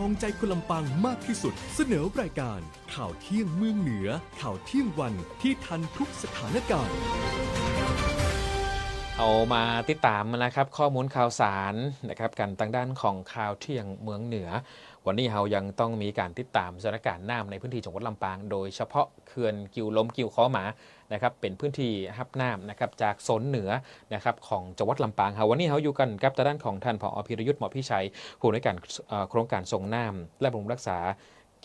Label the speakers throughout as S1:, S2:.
S1: รองใจคนลำปางมากที่สุด เสนอรายการ ข่าวเที่ยงเมืองเหนือ ข่าวเที่ยงวันที่ทันทุกสถานการณ์
S2: เอามาติดตามนะครับข้อมูลข่าวสารนะครับกันทางด้านของข่าวเที่ยงเมืองเหนือ วันนี้เรายังต้องมีการติดตามสถานการณ์น้ำในพื้นที่จังหวัดลำปาง โดยเฉพาะเขื่อนกิวลมกิวข้อหมานะครับเป็นพื้นที่ฮับน้ำนะครับจากโซนเหนือนะครับของจังหวัดลำปางครับวันนี้เราอยู่กันกับทางด้านของท่านผอพิรยุทธ์หมอพิชัยผู้ในวยการเอ่อโครงการส่งน้ำและบำรุงรักษา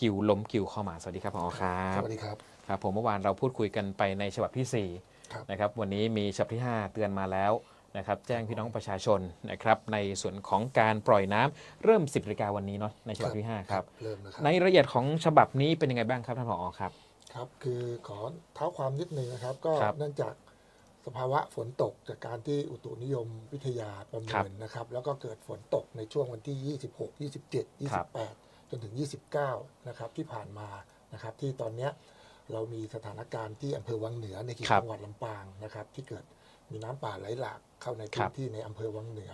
S2: กิวลมกิวข้อหมาสวัสดีครับผอครับ
S3: สวัสดีครับ
S2: ครับผมเมื่อวานเราพูดคุยกันไปในฉบับที่สี่
S3: ครับ
S2: นะครับวันนี้มีฉบับที่ 5 เตือนมาแล้ว นะครับแจ้งพี่น้องประชาชนนะครับในส่วนของการปล่อยน้ำเริ่ม 10นาฬิกาวันนี้เนาะในฉบับที่5ครับ
S3: เริ่มนะครับ
S2: ในรายละเอียดของฉบับนี้เป็นยังไงบ้างครับท่านผอครับ
S3: ครับคือขอเท้าความนิดนึงนะครับ ก็
S2: ครับ
S3: เนื่องจากสภาวะฝนตกจากการที่อุตุนิยมวิทยาประ
S2: ครั
S3: เมิ
S2: บ
S3: นนะครับ แล้วก็เกิดฝนตกในช่วงวันที่ 26 27
S2: ครับ
S3: 28 จนถึง 29 นะครับที่ผ่านมานะครับที่ตอนเนี้ยเรามีสถานการณ์ที่อำเภอวังเหนือในเขต
S2: ครับ
S3: จังหวัดลำปางนะครับที่เกิด มีน้ำป่าไหลหลากเข้าใน
S2: ครั
S3: พื้
S2: บ
S3: นที่ในอำเภอวังเหนือ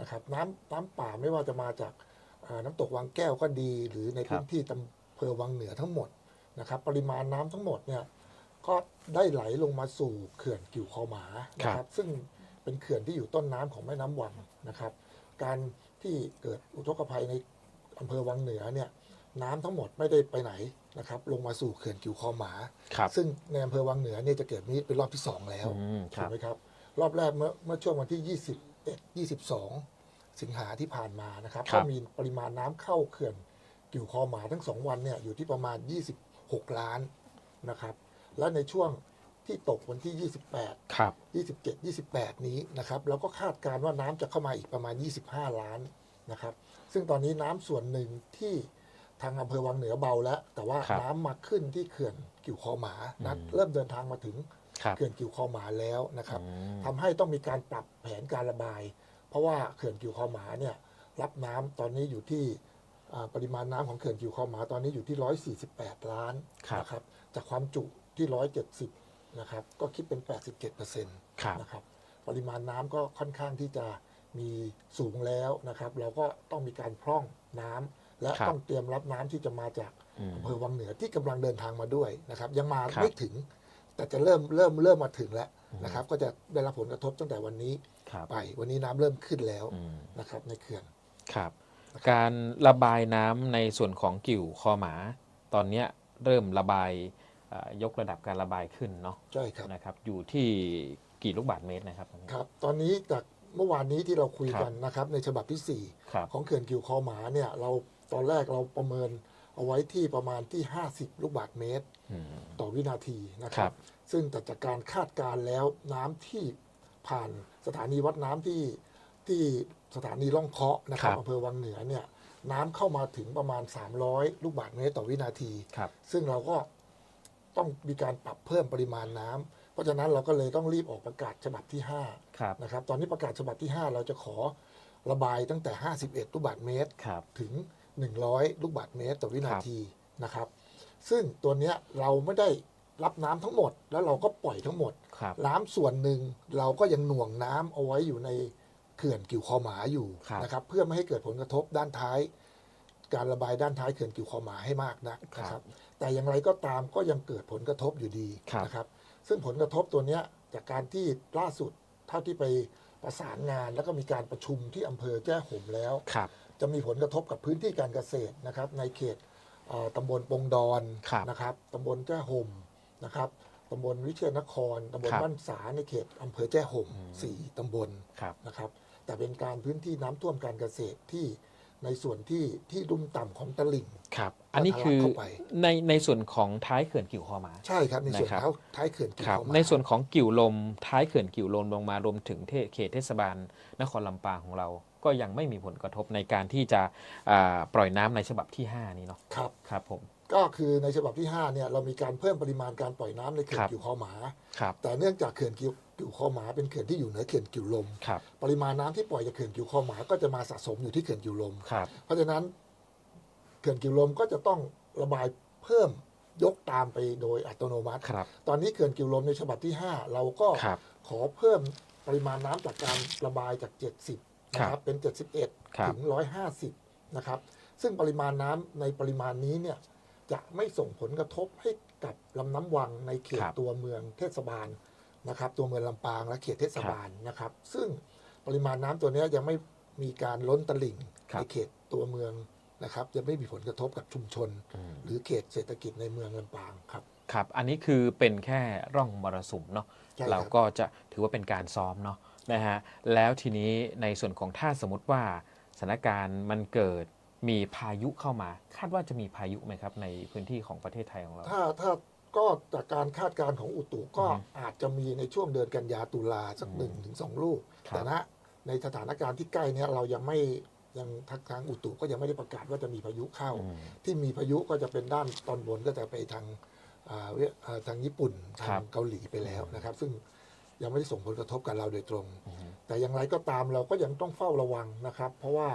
S3: นะครับ น้ำน้ำป่าไม่ว่าจะมาจากเอ่อน้ำตกวังแก้วก็ดี หรือในพื้นที่อำเภอวังเหนือทั้งหมดนะครับ ปริมาณน้ำทั้งหมดเนี่ยก็ได้ไหลลงมาสู่เขื่อนกิ่วคอหมานะค
S2: ครั
S3: รับบซึ่งเป็นเขื่อนที่อยู่ต้นน้ำของแม่น้ำวังนะครับ การที่เกิดอุทกภัยในอำเภอวังเหนือเนี่ยน้ำทั้งหมดไม่ได้ไปไหนนะครับ ลงมาสู่เขื่อนกิ่วคอหมา
S2: ครับ
S3: ซึ่งในอำเภอวังเหนือเนี่ยจะเกิดนี้เป็นรอบที่สองแล้ว
S2: อืมค
S3: ถู
S2: รั
S3: ก
S2: บ
S3: ไหมครับ รอบแรกเมื่อเมื่อช่วงวันที่ 21 22 สิงหาที่ผ่านมานะครับ
S2: ครั
S3: ก็
S2: บ
S3: มีปริมาณน้ำเข้าเขื่อนกิ่วคอหมาทั้งสองวันเนี่ยอยู่ที่ประมาณ 26 ล้านนะครับ และในช่วงที่ตกวันที่ 28
S2: ครับ
S3: 27 28 นี้นะครับแล้วก็คาดการณ์ว่าน้ำจะเข้ามาอีกประมาณ 25 ล้านนะครับ ซึ่งตอนนี้น้ำส่วนหนึ่งที่ทางอำเภอวังเหนือเบาแล้ว แต่ว่า
S2: ครับ
S3: น้ำมาขึ้นที่เขื่อนกิ่วคอหมานะ
S2: อืม
S3: เริ่มเดินทางมาถึง
S2: ครับ
S3: เขื่อนกิ่วคอหมาแล้วนะครับ
S2: อืม
S3: ทำให้ต้องมีการปรับแผนการระบาย เพราะว่าเขื่อนกิ่วคอหมาเนี่ยรับน้ำตอนนี้อยู่ที่อ่าปริมาณน้ำของเขื่อนกิ่วคอหมาตอนนี้อยู่ที่ 148 ล้าน
S2: ครับ
S3: นะครับจากความจุที่ 170นะครับก็คิดเป็น 87%
S2: ครับ
S3: นะครับปริมาณน้ำก็ค่อนข้างที่จะมีสูงแล้วนะครับ เราก็ต้องมีการพร่องน้ำและ
S2: ครับ
S3: ต้องเตรียมรับน้ำที่จะมาจาก
S2: อืม
S3: อำเภอวังเหนือที่กำลังเดินทางมาด้วยนะครับ ยังมา
S2: ครับ
S3: ไม่ถึง แต่จะเริ่มเริ่มเริ่มมาถึงแล้วนะครับ ก็จะได้รับผลกระทบตั้งแต่วันนี้
S2: ครับ
S3: ไปวันนี้น้ำเริ่มขึ้นแล้ว
S2: อืม
S3: นะครับ ในเขื่อน
S2: ครับ การระบายน้ำในส่วนของกิ่วคอหมา ตอนเนี้ยเริ่มระบายเอ่อยกระดับการระบายขึ้นเนาะ
S3: ใช่ครับ
S2: นะครับ อยู่ที่กี่ลูกบาศก์เมตรนะครับ
S3: ครับ ตอนนี้จากเมื่อวานนี้ที่เราคุย
S2: ครับ
S3: กันนะครับ ในฉบับที่
S2: ครับ
S3: 4ของเขื่อนกิวคอหมาเนี่ยเราตอนแรกเราประเมิน เอาไว้ที่ประมาณที่ 50 ลูกบาศก์เมตร
S2: อืม
S3: ต่อวินาทีนะค
S2: ครั
S3: รับ
S2: บ
S3: ซึ่งแต่จากการคาดการณ์แล้วน้ำที่ผ่านสถานีวัดน้ำที่ที่สถานีล่องเคาะนะครับ
S2: ครับ
S3: อำเภอวังเหนือเนี่ยน้ำเข้ามาถึงประมาณ 300 ลูกบาศก์เมตรต่อวินาที
S2: ครับ
S3: ซึ่งเราก็ต้องมีการปรับเพิ่มปริมาณน้ำเพราะฉะนั้นเราก็เลยต้องรีบออกประกาศฉบับที่5
S2: ครับ
S3: นะครับ ตอนนี้ประกาศฉบับที่ 5 เราจะขอระบายตั้งแต่ 51 ลูกบาศก์เมตร
S2: ครับ
S3: ถึง 100 ลูกบาศก์เมตรต่อวินาทีนะครับ ซึ่งตัวเนี้ยเราไม่ได้รับน้ำทั้งหมด แล้วเราก็ปล่อยทั้งหมด
S2: ครับ
S3: น้ำส่วนหนึ่งเราก็ยังหน่วงน้ำเอาไว้อยู่ในเขื่อนกิ่วคอหมาอยู่
S2: ครับ
S3: นะครับเพื่อไม่ให้เกิดผลกระทบด้านท้าย การระบายด้านท้ายเขื่อนกิ่วคอหมาให้มากนักนะค
S2: ครั
S3: รับ
S2: บ
S3: แต่อย่างไรก็ตามก็ยังเกิดผลกระทบอยู่ดี
S2: ครับ
S3: นะครับ ซึ่งผลกระทบตัวเนี้ยจากการที่ล่าสุดเท่าที่ไปประสานงานแล้วก็มีการประชุมที่อำเภอแจ้ห่มแล้ว
S2: ครับ
S3: จะมีผลกระทบกับพื้นที่การเกษตรนะครับ ในเขตเอ่อตำบลปงดอน
S2: ครับ
S3: นะครับตำบลแจ้ห่มนะครับตำบลวิเชียรนครตำบล
S2: ครับ
S3: บ้านสาในเขตอำเภอแจ้ห่ม
S2: อืม
S3: สี่ตำบล
S2: ครับ
S3: นะครับแต่เป็นการพื้นที่น้ำท่วมการเกษตรที่ ในส่วนที่ที่รุ่มต่ำของตลิ่ง
S2: ครับ อันนี้คือ
S3: เข้าไป
S2: ในในส่วนของท้ายเขื่อนกิ่วคอหมา
S3: ใช่ครับในส่วน
S2: นะครับ
S3: เท้าท้ายเขื่อนกิ่ว
S2: ครับ
S3: เขามา
S2: ในส่วนของกิ่วลมท้ายเขื่อนกิ่วลมลงมารวมถึงเทเขตเทศบาล นครลำปางของเราก็ยังไม่มีผลกระทบในการที่จะอ่าปล่อยน้ำในฉบับที่ 5 นี้เนาะ
S3: ครับ
S2: ครับผม
S3: ก็คือในฉบับที่5เนี่ยเรามีการเพิ่มปริมาณการปล่อยน้ำในเขื่อ
S2: ครั
S3: น
S2: บ
S3: กิ่วคอหมา
S2: ครับ
S3: แต่เนื่องจากเขื่อนกิ่ว กิ่วคอหมาเป็นเขื่อนที่อยู่เหนือเขื่อนกิ่วลม
S2: ครับ
S3: ปริมาณน้ำที่ปล่อยจากเขื่อนกิ่วคอหมาก็จะมาสะสมอยู่ที่เขื่อนกิ่วลม
S2: ครับ
S3: เพราะฉะนั้นเขื่อนกิ่วลมก็จะต้องระบายเพิ่มยกตามไปโดยอัตโนมัติ
S2: ครับ
S3: ตอนนี้เขื่อนกิ่วลมในฉบับที่ 5 เราก็
S2: ครับ
S3: ขอเพิ่มปริมาณน้ำจากการระบายจาก 70นะค
S2: ครั
S3: รั
S2: บบ
S3: เป็น
S2: ครับ
S3: 71ถึง 150 นะครับ ซึ่งปริมาณน้ำในปริมาณนี้เนี่ยจะไม่ส่งผลกระทบให้กับลำน้ำวังในเขต
S2: ครับ
S3: ตัวเมืองเทศบาล นะครับตัวเมืองลำปางและเขตเทศบาลนะครับ ซึ่งปริมาณน้ำตัวเนี้ยยังไม่มีการล้นตลิ่ง
S2: ครับ
S3: ในเขตตัวเมืองนะครับจะไม่มีผลกระทบกับชุมชน หรือเขตเศรษฐกิจในเมืองลำปางครับ
S2: ครับ อันนี้คือเป็นแค่ร่องมรสุมเนาะ
S3: ใช่ครับ
S2: เราก็จะถือว่าเป็นการซ้อมเนาะนะฮะแล้วทีนี้ในส่วนของถ้าสมมติว่าสถานการณ์มันเกิดมีพายุเข้ามา คาดว่าจะมีพายุไหมครับ ในพื้นที่ของประเทศไทยของเรา
S3: ถ้าถ้า ก็จากการคาดการณ์ของอุตุก็
S2: อือฮึ
S3: อาจจะมีในช่วงเดือนกันยาตุลาสัก
S2: อืม
S3: หนึ่งถึงสองลูก
S2: ครับ
S3: แต่ณในสถานการณ์ที่ใกล้เนี้ยเรายังไม่ยังทางทางอุตุก็ยังไม่ได้ประกาศว่าจะมีพายุเข้า
S2: อืม
S3: ที่มีพายุก็จะเป็นด้านตอนบนก็จะไปทางอ่าเวียอ่าทางญี่ปุ่นทา
S2: ครั
S3: ง
S2: บ
S3: เกาหลีไปแล้วนะครับ ซึ่งยังไม่ได้ส่งผลกระทบกับเราโดยตรง
S2: อืม
S3: แต่อย่างไรก็ตามเราก็ยังต้องเฝ้าระวังนะครับ เพราะว่า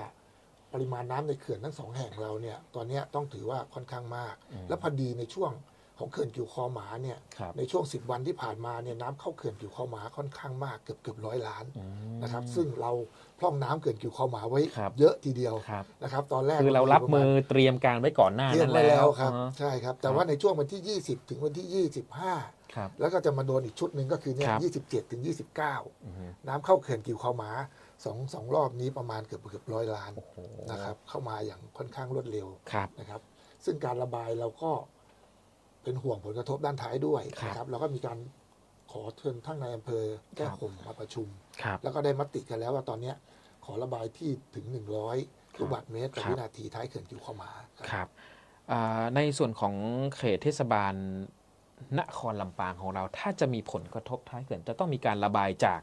S3: ปริมาณน้ำในเขื่อนทั้งสองแห่งเราเนี่ยตอนเนี้ยต้องถือว่าค่อนข้างมาก
S2: อืม
S3: และพอดีในช่วง ของเขื่อนกิวคอหมาเนี่ย
S2: ครับ
S3: ในช่วง 10 วันที่ผ่านมาเนี่ยน้ำเข้าเขื่อนกิวคอหมาค่อนข้างมากเกือบเกือบร้อยล้าน
S2: อืม
S3: นะครับซึ่งเราพร่องน้ำเขื่อนกิวคอหมาไว้
S2: ครับ
S3: เยอะทีเดียว
S2: ครับ
S3: นะครับตอนแรก
S2: คือเรารับมือเตรียมการไว้ก่อนหน้า
S3: เตรีย
S2: นั้
S3: ม
S2: น
S3: ไว้
S2: แล้
S3: แล้ววครับ
S2: อ๋อ
S3: ใช่ครับ แต่ว่าในช่วงวันที่ 20 ถึงวันที่ 25
S2: ครับ
S3: แล้วก็จะมาโดนอีกชุดหนึ่งก็คือเนี่ย
S2: ครับ
S3: 27 ถึง 29
S2: อืม
S3: น้ำเข้าเขื่อนกิวเขาหมาสองสองรอบนี้ประมาณเกือบเกือบร้อยล้าน
S2: โอ้โห
S3: นะครับเข้ามาอย่างค่อนข้างรวดเร็ว
S2: ครับ
S3: นะครับซึ่งการระบายเราก็ เป็นห่วงผลกระทบด้านท้ายด้วย
S2: ครับ
S3: นะครับเราก็มีการขอเชิญท่านในายอำเภอแก้
S2: ครับ
S3: ข่มมาประชุม
S2: ครับ
S3: แล้วก็ได้มติกันแล้วว่าตอนเนี้ยขอระบายที่ถึง 100ลูกบาศก์เมตรต่อ
S2: ครับ
S3: วินาทีท้ายเขื่อนกิวเขาหมาครับ
S2: ครับอ่าในส่วนของเขตเทศบาลนครลำปางของเรา ถ้าจะมีผลกระทบท้ายเขื่อนจะต้องมีการระบายจาก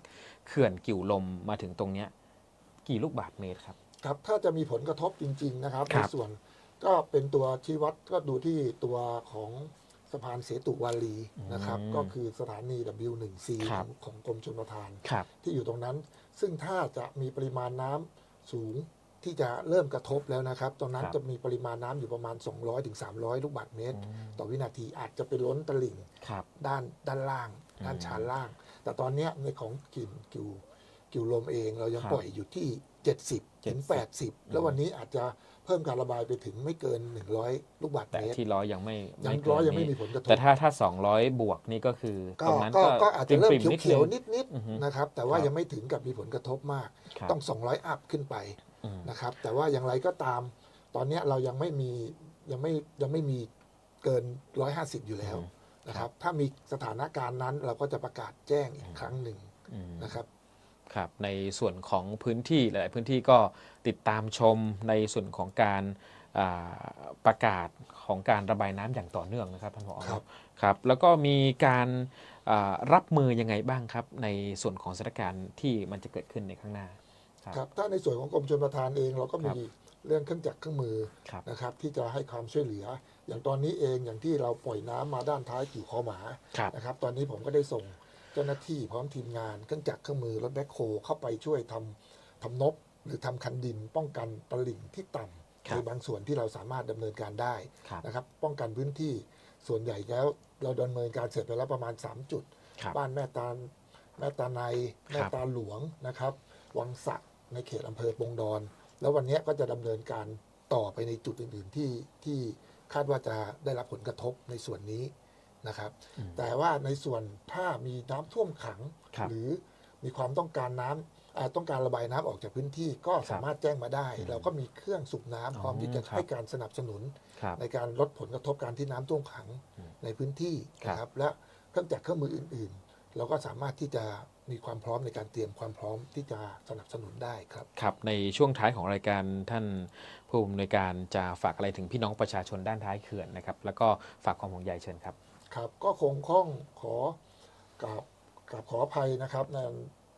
S2: เขื่อนกิ่วลมมาถึงตรงเนี้ยกี่ลูกบาทเมตรครับ
S3: ครับถ้าจะมีผลกระทบจริง ๆ นะครับ
S2: ครั
S3: ใน
S2: บ
S3: ส่วนก็เป็นตัวชี้วัดก็ดูที่ตัวของ สะพานเสตุวารีนะครับ ก็คือสถานี W1C
S2: ครับ
S3: ของของกรมชลประทาน
S2: ครับ
S3: ที่อยู่ตรงนั้น ซึ่งถ้าจะมีปริมาณน้ำสูงที่จะเริ่มกระทบแล้วนะครับตรงนั้น
S2: ครับ
S3: จะมีปริมาณน้ำอยู่ประมาณ 200-300ถึง300 ลูกบาศก์เมตร ต่อวินาทีอาจจะไปล้นตลิ่ง
S2: ครับ
S3: ด้านด้านล่าง ด้านชานล่าง แต่ตอนเนี้ยในของกินกิวกิวลมเองเรายัง
S2: ครับ
S3: ปล่อยอยู่ที่ 70 ถึง
S2: 70
S3: 80 แล้ววันนี้อาจจะเพิ่มการระบายไปถึงไม่เกิน 100 ลูกบาศก์
S2: แต่
S3: เมตร
S2: ที่ร้อยยังไม่
S3: ยัง
S2: เกิน
S3: ร้อยยังไม่
S2: นี้
S3: มีผลกระทบ
S2: แต่ถ้าถ้า 200 บวกนี่ก็คือ
S3: ก็
S2: ตรงนั้น
S3: ก็
S2: ก็
S3: ก็อาจจะเริ่ม
S2: ปๆ
S3: เขียว
S2: นิด
S3: ๆนิด
S2: อือฮึ
S3: ๆนะครับ แต่ว่า
S2: ครับ
S3: ยังไม่ถึงกับมีผลกระทบมาก
S2: ครับ
S3: ต้อง 200 อัพขึ้นไป
S2: อืม
S3: นะครับ แต่ว่าอย่างไรก็ตาม ตอนเนี้ยเรายังไม่มียังไม่ยังไม่มีเกิน 150 อยู่แล้ว
S2: อืม
S3: นะครับ ถ้ามีสถานการณ์นั้นเราก็จะประกาศแจ้งอีกครั้งหนึ่ง
S2: อืม
S3: นะครับ
S2: ครับในส่วนของพื้นที่หลาย ๆ พื้นที่ก็ติดตามชมในส่วนของการอ่าประกาศของการระบายน้ำอย่างต่อเนื่องนะครับท่านผอ
S3: ครับ
S2: ครับแล้วก็มีการอ่ารับมือยังไงบ้างครับ ในส่วนของสถานการณ์ที่มันจะเกิดขึ้นในข้างหน้าครับ
S3: ครับถ้าในส่วนของกรมชลประทานเองเราก็
S2: ครั
S3: มี
S2: บ
S3: เรื่องเครื่องจักรเครื่องมือ
S2: ครับ
S3: นะครับที่จะให้ความช่วยเหลือ อย่างตอนนี้เองอย่างที่เราปล่อยน้ำมาด้านท้ายกิ่วคอหมา
S2: ครับ
S3: นะครับตอนนี้ผมก็ได้ส่ง เจ้าหน้าที่พร้อมทีมงานเครื่องจักรเครื่องมือรถแบ็คโฮเข้าไปช่วยทำทำนบ หรือทำคันดิน ป้องกันตลิ่งที่ต่ำ
S2: ครับ
S3: ในบางส่วนที่เราสามารถดำเนินการได้
S2: ครับ
S3: นะครับป้องกันพื้นที่ส่วนใหญ่แล้วเราดำเนินการเสร็จไปแล้วประมาณ 3 จุด
S2: ครับ
S3: บ้านแม่ตาลแม่ตาในแม่
S2: ครับ
S3: ตาหลวงนะครับ วังสักในเขตอำเภอปงดอน แล้ววันเนี้ยก็จะดำเนินการต่อไปในจุดอื่น ๆ ที่ที่คาดว่าจะได้รับผลกระทบในส่วนนี้ นะครับ แต่ว่าในส่วนถ้ามีน้ำท่วมขัง
S2: ครับ
S3: หรือมีความต้องการน้ำอ่าต้องการระบายน้ำออกจากพื้นที่ก็สามารถแจ้งมาได้ เราก็มีเครื่องสูบน้ำพร้อมที่จะ
S2: ครับ
S3: ให้การสนับสนุน
S2: ครับ
S3: ในการลดผลกระทบการที่น้ำท่วมขังในพื้นที่
S2: ครับ
S3: นะครับและเครื่องจักรเครื่องมืออื่น ๆ เราก็สามารถที่จะมีความพร้อมในการเตรียมความพร้อมที่จะสนับสนุนได้ครับ
S2: ครับในช่วงท้ายของรายการท่านผู้อำนวยการจะฝากอะไรถึงพี่น้องประชาชนด้านท้ายเขื่อนนะครับแล้วก็ฝากความห่วงใยเชิญครับ
S3: ครับก็คงข้องขอกราบกราบขออภัยนะครับใน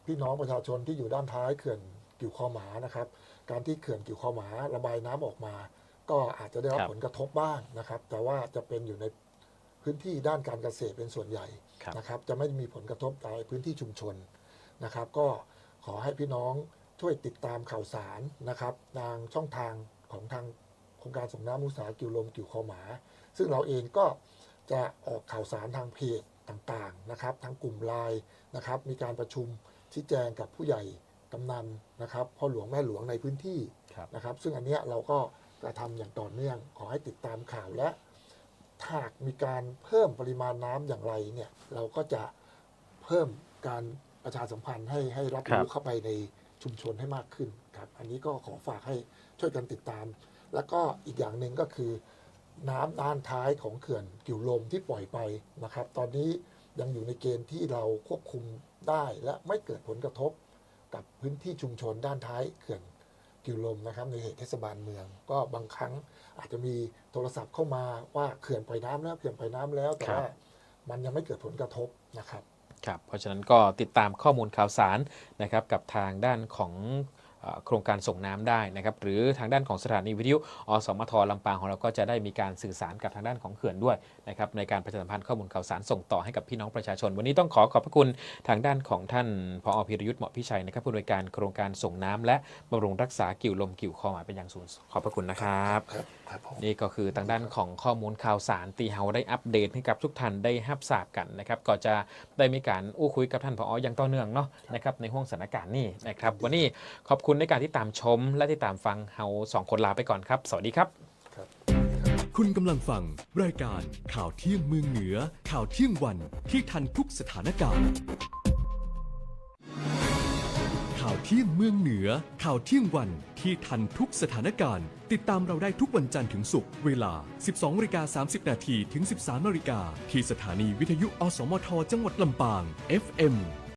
S3: พี่น้องประชาชนที่อยู่ด้านท้ายเขื่อนกิ่วคอหมานะครับ การที่เขื่อนกิ่วคอหมาระบายน้ำออกมา ก็อาจจะได้รับ
S2: ครับ
S3: ผลกระทบบ้างนะครับ แต่ว่าจะเป็นอยู่ในพื้นที่ด้านการเกษตรเป็นส่วนใหญ่
S2: ครับ
S3: นะครับ จะไม่มีผลกระทบในพื้นที่ชุมชนนะครับ ก็ขอให้พี่น้องช่วยติดตามข่าวสารนะครับทางช่องทางของทางโครงการส่งน้ำมุสากิวลมกิวคอหมา ซึ่งเราเองก็ จะออกข่าวสารทางเพจต่างๆนะครับทางกลุ่มไลน์นะครับมีการประชุมชี้แจงกับผู้ใหญ่กำนันนะครับพ่อหลวงแม่หลวงในพื้นที่
S2: ครับ
S3: นะครับ ซึ่งอันเนี้ยเราก็กระทำอย่างต่อเนื่องขอให้ติดตามข่าวและถ้าหากมีการเพิ่มปริมาณน้ำอย่างไรเนี่ยเราก็จะเพิ่มการประชาสัมพันธ์ให้ให้รับ
S2: ครั
S3: รู้
S2: บ
S3: เข้าไปในชุมชนให้มากขึ้นครับ อันนี้ก็ขอฝากให้ช่วยกันติดตาม แล้วก็อีกอย่างหนึ่งก็คือ น้ำด้านท้ายของเขื่อนกิ่วลมที่ปล่อยไปนะครับ ตอนนี้ยังอยู่ในเกณฑ์ที่เราควบคุมได้และไม่เกิดผลกระทบกับพื้นที่ชุมชนด้านท้ายเขื่อนกิ่วลมนะครับ ในเขตเทศบาลเมือง ก็บางครั้งอาจจะมีโทรศัพท์เข้ามาว่าเขื่อนปล่อยน้ำแล้วเขื่อนปล่อยน้ำแล้ว แต่
S2: ครับ
S3: ว่ามันยังไม่เกิดผลกระทบนะครับ
S2: ครับเพราะฉะนั้นก็ติดตามข้อมูลข่าวสารนะครับกับทางด้านของเอ่อ โครงการส่งน้ำได้นะครับหรือทางด้านของสถานีวิทยุอสมทลำปางของเราก็จะได้มีการสื่อสารกับทางด้านของเขื่อนด้วยนะครับในการประชาสัมพันธ์ข้อมูลข่าวสารส่งต่อให้กับพี่น้องประชาชน วันนี้ต้องขอขอบพระคุณทางด้านของท่านพอพิรยุทธ์เหมาะพิชัยนะครับผู้อำนวยการโครงการส่งน้ำและบำรุงรักษากิ่วลมกิ่วคอหมายเป็นอย่างสูงขอบพระคุณนะครับ
S3: ครับครับผม
S2: นี่ก็คือทางด้านของข้อมูลข่าวสารตีเฮาได้อัปเดตให้กับทุกท่านได้รับทราบกันนะครับก็จะได้มีการอู้คุยกับท่านผออย่างต่อเนื่องเนาะนะครับในห้วงสถานการณ์นี้นะครับวันนี้ขอบคุณในการที่ตามชม และที่ตามฟังเฮาสองคนลาไปก่อนครับ สวัสดีครับ
S3: ครับ
S1: คุณกำลังฟัง รายการข่าวเที่ยงเมืองเหนือ ข่าวเที่ยงวันที่ทันทุกสถานการณ์ ข่าวเที่ยงเมืองเหนือ ข่าวเที่ยงวันที่ทันทุกสถานการณ์ ติดตามเราได้ทุกวันจันทร์ถึงศุกร์เวลา 12นาฬิกา30 นาทีถึง 13นาฬิกาที่สถานีวิทยุอสมท จังหวัดลำปาง FM